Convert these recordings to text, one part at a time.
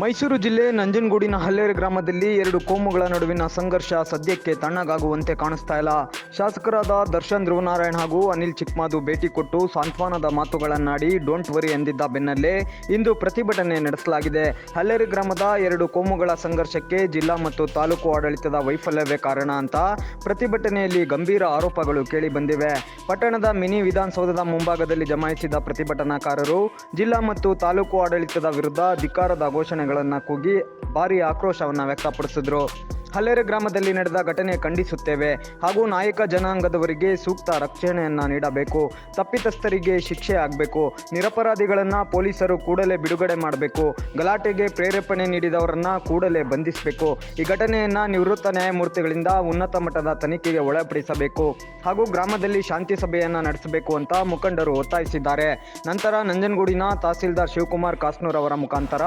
ಮೈಸೂರು ಜಿಲ್ಲೆ ನಂಜನಗೂಡಿನ ಹಲ್ಲೇರು ಗ್ರಾಮದಲ್ಲಿ ಎರಡು ಕೋಮುಗಳ ನಡುವಿನ ಸಂಘರ್ಷ ಸದ್ಯಕ್ಕೆ ತಣ್ಣಗಾಗುವಂತೆ ಕಾಣಿಸ್ತಾ ಇಲ್ಲ. ಶಾಸಕರಾದ ದರ್ಶನ್ ಧ್ರುವನಾರಾಯಣ್ ಹಾಗೂ ಅನಿಲ್ ಚಿಕ್ಮಾದು ಭೇಟಿ ಕೊಟ್ಟು ಸಾಂತ್ವನದ ಮಾತುಗಳನ್ನಾಡಿ ಡೋಂಟ್ ವರಿ ಎಂದಿದ್ದ ಬೆನ್ನಲ್ಲೇ ಇಂದು ಪ್ರತಿಭಟನೆ ನಡೆಸಲಾಗಿದೆ. ಹಲ್ಲೇರು ಗ್ರಾಮದ ಎರಡು ಕೋಮುಗಳ ಸಂಘರ್ಷಕ್ಕೆ ಜಿಲ್ಲಾ ಮತ್ತು ತಾಲೂಕು ಆಡಳಿತದ ವೈಫಲ್ಯವೇ ಕಾರಣ ಅಂತ ಪ್ರತಿಭಟನೆಯಲ್ಲಿ ಗಂಭೀರ ಆರೋಪಗಳು ಕೇಳಿ ಬಂದಿವೆ. ಪಟ್ಟಣದ ಮಿನಿ ವಿಧಾನಸೌಧದ ಮುಂಭಾಗದಲ್ಲಿ ಜಮಾಯಿಸಿದ ಪ್ರತಿಭಟನಾಕಾರರು ಜಿಲ್ಲಾ ಮತ್ತು ತಾಲೂಕು ಆಡಳಿತದ ವಿರುದ್ಧ ಧಿಕ್ಕಾರದ ಘೋಷಣೆಗಳನ್ನು ಕೂಗಿ ಭಾರಿ ಆಕ್ರೋಶವನ್ನು ವ್ಯಕ್ತಪಡಿಸಿದ್ರು. ಹಲ್ಲೇರು ಗ್ರಾಮದಲ್ಲಿ ನಡೆದ ಘಟನೆ ಖಂಡಿಸುತ್ತೇವೆ ಹಾಗೂ ನಾಯಕ ಜನಾಂಗದವರಿಗೆ ಸೂಕ್ತ ರಕ್ಷಣೆಯನ್ನು ನೀಡಬೇಕು. ತಪ್ಪಿತಸ್ಥರಿಗೆ ಶಿಕ್ಷೆ ಆಗಬೇಕು. ನಿರಪರಾಧಿಗಳನ್ನು ಪೊಲೀಸರು ಕೂಡಲೇ ಬಿಡುಗಡೆ ಮಾಡಬೇಕು. ಗಲಾಟೆಗೆ ಪ್ರೇರೇಪಣೆ ನೀಡಿದವರನ್ನು ಕೂಡಲೇ ಬಂಧಿಸಬೇಕು. ಈ ಘಟನೆಯನ್ನು ನಿವೃತ್ತ ನ್ಯಾಯಮೂರ್ತಿಗಳಿಂದ ಉನ್ನತ ಮಟ್ಟದ ತನಿಖೆಗೆ ಒಳಪಡಿಸಬೇಕು ಹಾಗೂ ಗ್ರಾಮದಲ್ಲಿ ಶಾಂತಿ ಸಭೆಯನ್ನು ನಡೆಸಬೇಕು ಅಂತ ಮುಖಂಡರು ಒತ್ತಾಯಿಸಿದ್ದಾರೆ. ನಂತರ ನಂಜನಗೂಡಿನ ತಹಸೀಲ್ದಾರ್ ಶಿವಕುಮಾರ್ ಕಾಸ್ನೂರ್ ಅವರ ಮುಖಾಂತರ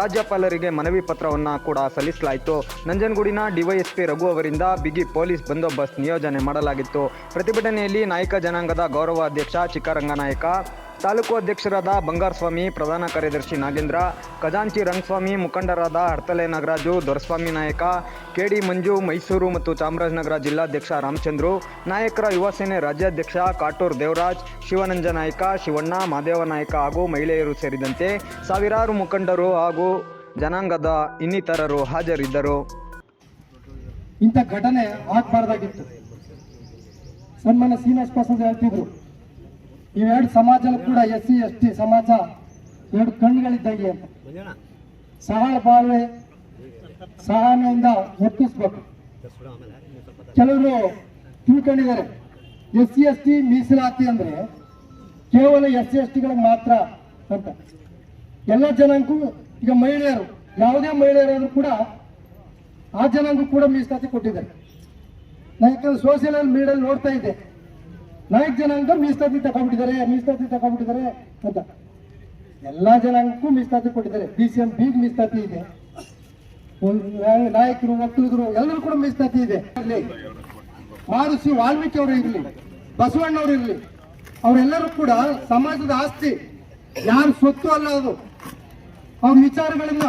ರಾಜ್ಯಪಾಲರಿಗೆ ಮನವಿ ಪತ್ರವನ್ನ ಕೂಡ ಸಲ್ಲಿಸಲಾಯಿತು. ನಂಜನಗೂಡಿನ ಡಿವೈಎಸ್ಪಿ ರಘು ಅವರಿಂದ ಬಿಗಿ ಪೊಲೀಸ್ ಬಂದೋಬಸ್ತ್ ನಿಯೋಜನೆ ಮಾಡಲಾಗಿತ್ತು. ಪ್ರತಿಭಟನೆಯಲ್ಲಿ ನಾಯಕ ಜನಾಂಗದ ಗೌರವ ಅಧ್ಯಕ್ಷ ಚಿಕ್ಕರಂಗನಾಯಕ ತಾಲೂಕು ಅಧ್ಯಕ್ಷರಾದ ಬಂಗಾರಸ್ವಾಮಿ, ಪ್ರಧಾನ ಕಾರ್ಯದರ್ಶಿ ನಾಗೇಂದ್ರ, ಖಜಾಂಚಿ ರಂಗಸ್ವಾಮಿ, ಮುಖಂಡರಾದ ಹರ್ತಲೆ ನಾಗರಾಜು, ದೊರಸ್ವಾಮಿ ನಾಯಕ, ಕೆಡಿ ಮಂಜು, ಮೈಸೂರು ಮತ್ತು ಚಾಮರಾಜನಗರ ಜಿಲ್ಲಾಧ್ಯಕ್ಷ ರಾಮಚಂದ್ರು, ನಾಯಕರ ಯುವ ಸೇನೆ ರಾಜ್ಯಾಧ್ಯಕ್ಷ ಕಾಟೂರ್ ದೇವರಾಜ್ ಶಿವನಂಜ ನಾಯಕ, ಶಿವಣ್ಣ, ಮಾದೇವ ನಾಯಕ ಹಾಗೂ ಮಹಿಳೆಯರು ಸೇರಿದಂತೆ ಸಾವಿರಾರು ಮುಖಂಡರು ಹಾಗೂ ಜನಾಂಗದ ಇನ್ನಿತರರು ಹಾಜರಿದ್ದರು. ಇಂಥ ಘಟನೆ ಆಗ್ಬಾರ್ದಾಗಿತ್ತು. ಸನ್ಮಾನ ಶ್ರೀನಿವಾಸ್ ಪ್ರಸಾದ್ ಹೇಳ್ತಿದ್ರು ಇವೆರಡು ಸಮಾಜ ಕೂಡ ಎಸ್ ಸಿ, ಎಸ್ ಟಿ ಸಮಾಜ ಎರಡು ಕಣ್ಣುಗಳಿದ್ದಂಗೆ. ಅಂತ ಸಹಾಯ ಬಾಳ್ವೆ ಸಹನೆಯಿಂದ ವರ್ತಿಸ್ಬೇಕು. ಕೆಲವರು ತಿಳ್ಕೊಂಡಿದ್ದಾರೆ. ಎಸ್ ಸಿ, ಎಸ್ ಟಿ ಮೀಸಲಾತಿ ಅಂದ್ರೆ ಕೇವಲ ಎಸ್ ಸಿ, ಎಸ್ ಟಿಗಳಿಗೆ ಮಾತ್ರ ಅಂತ. ಎಲ್ಲ ಜನಕ್ಕೂ ಈಗ ಮಹಿಳೆಯರು, ಯಾವುದೇ ಮಹಿಳೆಯರಾದ್ರೂ ಕೂಡ ಆ ಜನಾಂಗ ಕೂಡ ಮೀಸಲಾತಿ ಕೊಟ್ಟಿದ್ದಾರೆ. ನಾ ಯಾಕಂದ್ರೆ ಸೋಷಿಯಲ್ ಮೀಡಿಯಲ್ಲಿ ನೋಡ್ತಾ ಇದ್ದೆ. ನಾಲ್ಕು ಜನಾಂಗ ಮೀಸಲಾತಿ ತಗೊಂಡ್ಬಿಟ್ಟಿದ್ದಾರೆ ಮೀಸಲಾತಿ ತಗೊಂಡ್ಬಿಟ್ಟಿದ್ದಾರೆ ಅಂತ. ಎಲ್ಲ ಜನಾಂಗಕ್ಕೂ ಮೀಸಲಾತಿ ಕೊಟ್ಟಿದ್ದಾರೆ. ಬಿ ಸಿ ಎಂ ಬಿಗ್ ಮೀಸಲಾತಿ ಇದೆ. ನಾಯಕರು ಒಕ್ಕಲಿಗರು ಎಲ್ಲರೂ ಕೂಡ ಮೀಸಲಾತಿ ಇದೆ. ಮಾರುಸಿ ವಾಲ್ಮೀಕಿ ಅವರು ಇರಲಿ ಬಸವಣ್ಣವರು ಇರಲಿ, ಅವರೆಲ್ಲರೂ ಕೂಡ ಸಮಾಜದ ಆಸ್ತಿ. ಯಾರು ಸ್ವತ್ತು ಅಲ್ಲ ಅದು. ಅವ್ರ ವಿಚಾರಗಳನ್ನ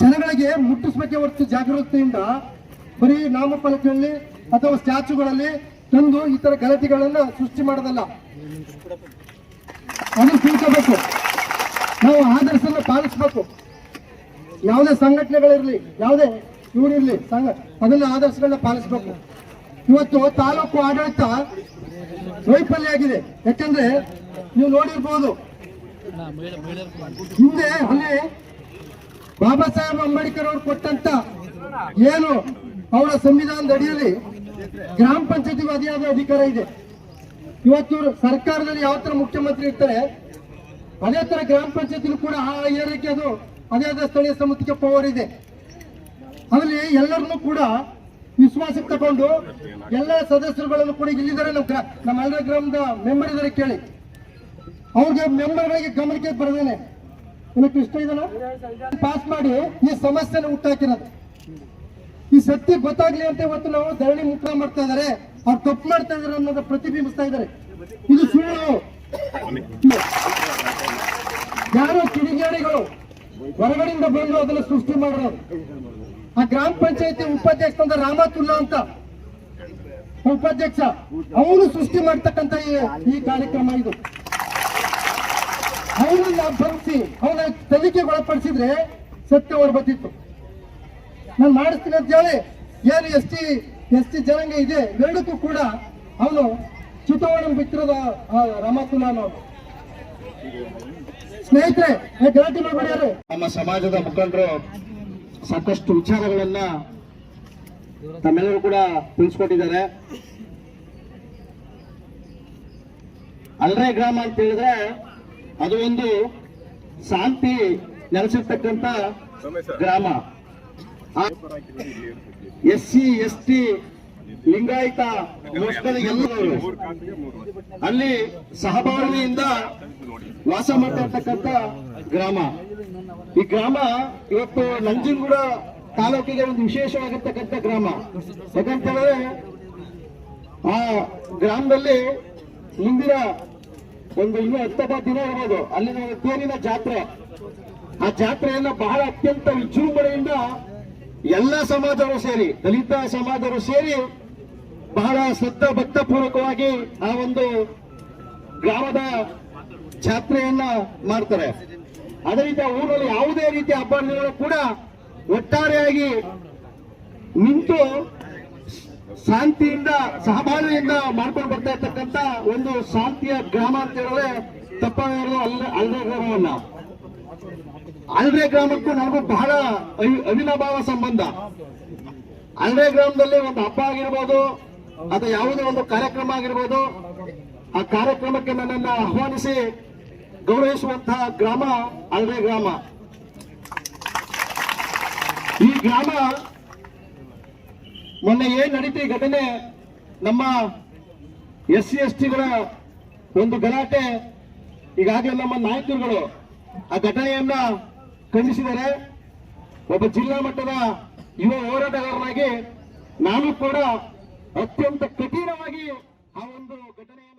ಜನಗಳಿಗೆ ಮುಟ್ಟಿಸಬೇಕೆ ಹೊರತು ಜಾಗೃತಿಯಿಂದ ಬರೀ ನಾಮಫಲಕಗಳಲ್ಲಿ ಅಥವಾ ಸ್ಟ್ಯಾಚುಗಳಲ್ಲಿ ತಂದು ಈ ತರ ಗಲತಿಗಳನ್ನ ಸೃಷ್ಟಿ ಮಾಡೋದಲ್ಲ. ಅದನ್ನು ತಿಳ್ಕೋಬೇಕು. ನಾವು ಆದರ್ಶನ ಪಾಲಿಸ್ಬೇಕು. ಯಾವುದೇ ಸಂಘಟನೆಗಳಿರಲಿ, ಯಾವುದೇ ಇವರಿರ್ಲಿ, ಸಂಘ, ಅದನ್ನ ಆದರ್ಶಗಳನ್ನ ಪಾಲಿಸ್ಬೇಕು. ಇವತ್ತು ತಾಲೂಕು ಆಡಳಿತ ವೈಫಲ್ಯ ಆಗಿದೆ ಯಾಕಂದ್ರೆ ನೀವು ನೋಡಿರ್ಬೋದು, ಹಿಂದೆ ಅಲ್ಲಿ ಬಾಬಾ ಸಾಹೇಬ್ ಅಂಬೇಡ್ಕರ್ ಅವರು ಕೊಟ್ಟಂತ ಏನು ಅವರ ಸಂವಿಧಾನದ ಅಡಿಯಲ್ಲಿ ಗ್ರಾಮ ಪಂಚಾಯತಿ ಅದೇ ಆದ ಅಧಿಕಾರ ಇದೆ. ಇವತ್ತು ಸರ್ಕಾರದಲ್ಲಿ ಯಾವ ತರ ಮುಖ್ಯಮಂತ್ರಿ ಇರ್ತಾರೆ, ಅದೇ ತರ ಗ್ರಾಮ ಪಂಚಾಯತಿ ಕೂಡ ಆ ಏರಿಯಾಕ್ಕೆ ಅದು, ಅದೇ ಆದ ಸ್ಥಳೀಯ ಸಮಿತಿಗೆ ಪವರ್ ಇದೆ. ಅದರಲ್ಲಿ ಎಲ್ಲರನ್ನೂ ಕೂಡ ವಿಶ್ವಾಸಕ್ಕೆ ತಗೊಂಡು ಎಲ್ಲ ಸದಸ್ಯರುಗಳನ್ನು ಕೂಡ ಇಲ್ಲಿದ್ದಾರೆ ನಮ್ಮ ಗ್ರಾ- ನಮ್ಮ ಹಳ್ಳ ಗ್ರಾಮದ ಮೆಂಬರ್ ಇದ್ದಾರೆ ಕೇಳಿ. ಅವ್ರಿಗೆ ಮೆಂಬರ್ಗಳಿಗೆ ಗಮನಕ್ಕೆ ಬರದೇನೆ. ಏನಕ್ಕೆ ಇಷ್ಟ ಇದಲ್ಲ ಪಾಸ್ ಮಾಡಿ, ಈ ಸಮಸ್ಯೆನ ಹುಟ್ಟಾಕಿರೋದು ಈ ಸತ್ಯ ಗೊತ್ತಾಗ್ಲಿ ಅಂತ ಇವತ್ತು ನಾವು ಧರಣಿ ಮುಕ್ತ ಮಾಡ್ತಾ ಇದಾರೆ ಅವ್ರು ತಪ್ಪು ಮಾಡ್ತಾ ಇದಾರೆ ಅನ್ನೋದ ಪ್ರತಿಬಿಂಬಿಸ್ತಾ ಇದ್ದಾರೆ. ಇದು ಸುಳ್ಳು. ಯಾರು ಕಿಡಿಗಾಡಿಗಳು ಹೊರಗಡೆಯಿಂದ ಬಂದು ಅದನ್ನ ಸೃಷ್ಟಿ ಮಾಡಿರೋದು ಆ ಗ್ರಾಮ ಪಂಚಾಯತಿ ಉಪಾಧ್ಯಕ್ಷ ಅಂತ ರಾಮತುಲ್ಲಾ ಅಂತ ಉಪಾಧ್ಯಕ್ಷ, ಅವನು ಸೃಷ್ಟಿ ಮಾಡ್ತಕ್ಕಂತ ಈ ಕಾರ್ಯಕ್ರಮ ಇದು. ಅವನನ್ನ ಬಂಧಿಸಿ ಅವನ ತನಿಖೆಗೆ ಒಳಪಡಿಸಿದ್ರೆ ಸತ್ಯ ಹೊರ ಬಂದಿತ್ತು ನಾನು ಮಾಡಿಸ್ತೀನಿ ಅಂತ ಹೇಳಿ ಏನು ಎಸ್ ಟಿ ಎಸ್ ಟಿ ಜನಾಂಗ ಇದೆ, ಎರಡಕ್ಕೂ ಕೂಡ ಅವನು ಚಿತ್ತವನ್ನು ಬಿತ್ತಿರೋದ ರಾಮಕುಮಾರ್ ಅವರು. ಸ್ನೇಹಿತರೆ ಗಲಾಟೆ ಮಾಡ್ಬಿಡ್ಯಾರು ನಮ್ಮ ಸಮಾಜದ ಮುಖಂಡರು ಸಾಕಷ್ಟು ವಿಚಾರಗಳನ್ನ ತಮ್ಮೆಲ್ಲರೂ ಕೂಡ ತಿಳಿಸ್ಕೊಟ್ಟಿದ್ದಾರೆ. ಅಲ್ರೆ ಗ್ರಾಮ ಅಂತ ಹೇಳಿದ್ರೆ ಅದು ಒಂದು ಶಾಂತಿ ನೆಲೆಸಿರ್ತಕ್ಕಂಥ ಗ್ರಾಮ. S C S T Lingayat ಎಲ್ಲರೂ ಅಲ್ಲಿ ಸಹಬಾಳ್ವೆಯಿಂದ ವಾಸ ಮಾಡ್ತಾ ಇರ್ತಕ್ಕಂಥ ಗ್ರಾಮ. ಈ ಗ್ರಾಮ ಇವತ್ತು ನಂಜನಗೂಡ ತಾಲೂಕಿಗೆ ಒಂದು ವಿಶೇಷವಾಗಿರ್ತಕ್ಕಂಥ ಗ್ರಾಮ. ಯಾಕಂತಂದ್ರೆ ಆ ಗ್ರಾಮದಲ್ಲಿ ಮುಂದಿನ ಒಂದು ಇನ್ನೂ ಹತ್ತೊಂಬತ್ತು ದಿನ ಇರ್ಬೋದು. ಅಲ್ಲಿನ ತೇರಿನ ಜಾತ್ರೆ. ಆ ಜಾತ್ರೆಯನ್ನ ಬಹಳ ಅತ್ಯಂತ ವಿಜೃಂಭಣೆಯಿಂದ ಎಲ್ಲ ಸಮಾಜರು ಸೇರಿ, ದಲಿತ ಸಮಾಜರು ಸೇರಿ ಬಹಳ ಶ್ರದ್ಧಾ ಭಕ್ತಪೂರ್ವಕವಾಗಿ ಆ ಒಂದು ಗ್ರಾಮದ ಜಾತ್ರೆಯನ್ನ ಮಾಡ್ತಾರೆ. ಅದೇ ರೀತಿ ಊರಲ್ಲಿ ಯಾವುದೇ ರೀತಿಯ ಹಬ್ಬ ಕೂಡ ಒಟ್ಟಾರೆಯಾಗಿ ನಿಂತು ಶಾಂತಿಯಿಂದ, ಸಹಬಾಳ್ವೆಯಿಂದ ಮಾಡ್ಕೊಂಡು ಬರ್ತಾ ಇರ್ತಕ್ಕಂತ ಒಂದು ಶಾಂತಿಯ ಗ್ರಾಮ ಅಂತ ಹೇಳಿದ್ರೆ ತಪ್ಪಾಗಿರೋದು ಅಲ್ಲ ಅಲ್ರೆ ಗ್ರಾಮವನ್ನ. ಅಲ್ರೆ ಗ್ರಾಮಕ್ಕೂ ನಮಗೂ ಬಹಳ ಅವಿ- ಅವಿನಾಭಾವ ಸಂಬಂಧ. ಅಲ್ರೆ ಗ್ರಾಮದಲ್ಲಿ ಒಂದು ಹಬ್ಬ ಆಗಿರ್ಬೋದು ಅಥವಾ ಯಾವುದೇ ಒಂದು ಕಾರ್ಯಕ್ರಮ ಆಗಿರ್ಬೋದು, ಆ ಕಾರ್ಯಕ್ರಮಕ್ಕೆ ನನ್ನನ್ನು ಆಹ್ವಾನಿಸಿ ಗೌರವಿಸುವಂತಹ ಗ್ರಾಮ ಅಲ್ರೆ ಗ್ರಾಮ. ಈ ಗ್ರಾಮ ಮೊನ್ನೆ ಏನ್ ನಡೀತಿ ಘಟನೆ? ನಮ್ಮ ಎಸ್ ಸಿ ಎಸ್ ಟಿಗಳ ಒಂದು ಗಲಾಟೆ ಈಗಾಗಲೇ ನಮ್ಮ ನಾಯಕರುಗಳು ಆ ಘಟನೆಯನ್ನ ಖಂಡಿಸಿದ್ದಾರೆ. ಒಬ್ಬ ಜಿಲ್ಲಾ ಮಟ್ಟದ ಯುವ ಹೋರಾಟಗಾರರಾಗಿ ನಾನು ಕೂಡ ಅತ್ಯಂತ ಕಠಿಣವಾಗಿ ಆ ಒಂದು ಘಟನೆಯನ್ನು